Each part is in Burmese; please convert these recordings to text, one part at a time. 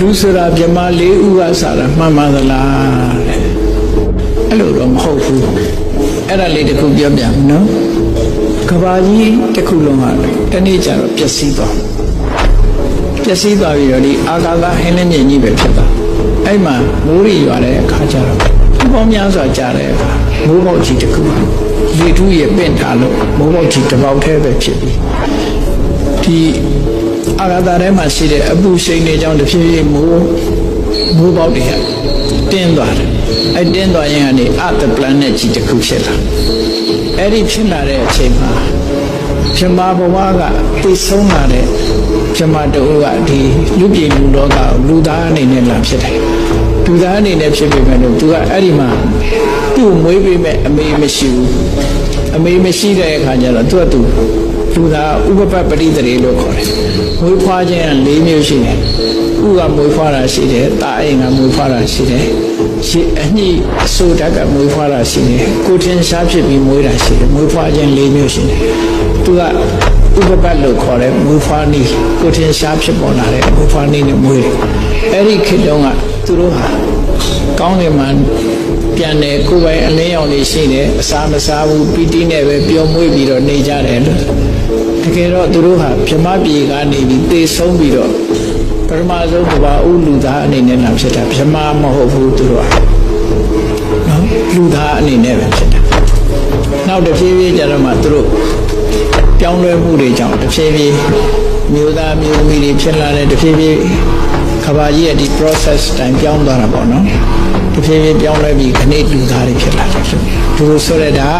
လူဆိုတာမြမလေးဥကစားတာမှန်ပါသလားတဲ့အဲ့လိုတော့မဟုတ်ဘူးအဲ့ဒါလေးတစ်ခုပြောပြမယ်နော်ကဘာကြီးတစ်ခုလုံးဟာတနေ့ကျတော့ပျက်စီးသွားပျက်စီးသွားပြီးတော့ဒီအာကာသဟင်းလင်းမြင့်ကြီးပဲဖြစ်သွားအဲ့မှာမိုးရီရွာတဲ့အခါကျတော့ဒီပေါင်းများစွာကြားတဲ့အခါမိုးပေါက်ကြီးတစ်ခုရေထူးရေပင့်ထားလို့မိုးပေါက်ကြီးတစ်ပေါက်တည်းပဲဖြစ်ပြီးဒီ အာကာသထဲမှာရှိတဲ့အပူရှိန်တွေကြောင့်တစ်ဖြည်းဖြည်းမိုးမိုးပေါက်တွေကတင်းသွားတယ်အဲတင်းသွားရင်ကနေအတ planet ကြီးတစ်ခုဖြစ်လာအဲ့ဒီဖြစ်လာတဲ့အချိန်မှာပြမဘဝကသိဆုံးလာတဲ့ပြမတူကဒီလူပြည်လူလောကကိုလူသားအနေနဲ့လာဖြစ်တယ်လူသားအနေနဲ့ဖြစ်ပေမဲ့လို့သူကအဲ့ဒီမှာသူ့ကိုမွေးပေးမဲ့အမေမရှိဘူးအမေမရှိတဲ့အခါကျတော့သူကသူ လူသားဥပပပတိတရေလို့ခေါ်တယ်မွေးဖွားခြင်းက၄မျိုးရှိတယ်ဥကမွေးဖွားတာရှိတယ်တာအိမ်ကမွေးဖွားတာရှိတယ်ရှေ့အညိအဆိုတက်ကမွေးဖွားတာရှိတယ်ကိုထင်ရှားဖြစ်ပြီးမွေးတာရှိတယ်မွေးဖွားခြင်း၄မျိုးရှိတယ်သူကဥပပတ်လို့ခေါ်တယ်မွေးဖွားနည်းကိုထင်ရှားဖြစ်ပေါ်လာတဲ့မွေးဖွားနည်းနဲ့မွေးတယ်အဲ့ဒီခေတ်တုန်းကသူတို့ဟာကောင်းကင်မှာ ပြန်တယ်ကိုယ်ပိုင်အလင်းရောင်လေးရှိတယ်အစာမစားဘူးပီတိနဲ့ပဲပျော်မွေ့ပြီးတော့နေကြတယ်လို့တကယ်တော့သူတို့ဟာဗြဟ္မပြေကနေပြီးသေဆုံးပြီးတော့ပရမဇုကဘာဥလူသားအနေနဲ့နာဖြစ်တာဗြဟ္မမဟုတ်ဘူးသူတို့ကနော်လူသားအနေနဲ့ပဲဖြစ်တာနောက်တစ်ဖြည်းဖြည်းကျတော့မှသူတို့ပြောင်းလဲမှုတွေကြောင့်တစ်ဖြည်းဖြည်းမျိုးသားမျိုးသမီးတွေဖြစ်လာတဲ့တစ်ဖြည်းဖြည်း ကဘာကြီးရဲ့ဒီ process တိုင်းပြောင်းသွားတာပေါ့နော်တစ်ဖြည်းဖြည်းပြောင်းလဲပြီးခဏလူသားတွေဖြစ်လာတယ်သူတို့ဆိုတဲ့ဒါ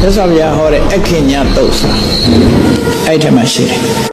မြတ်စွာဘုရားဟောတဲ့အခဉ္ညာတုတ်စာအဲ့ထက်မှရှိတယ်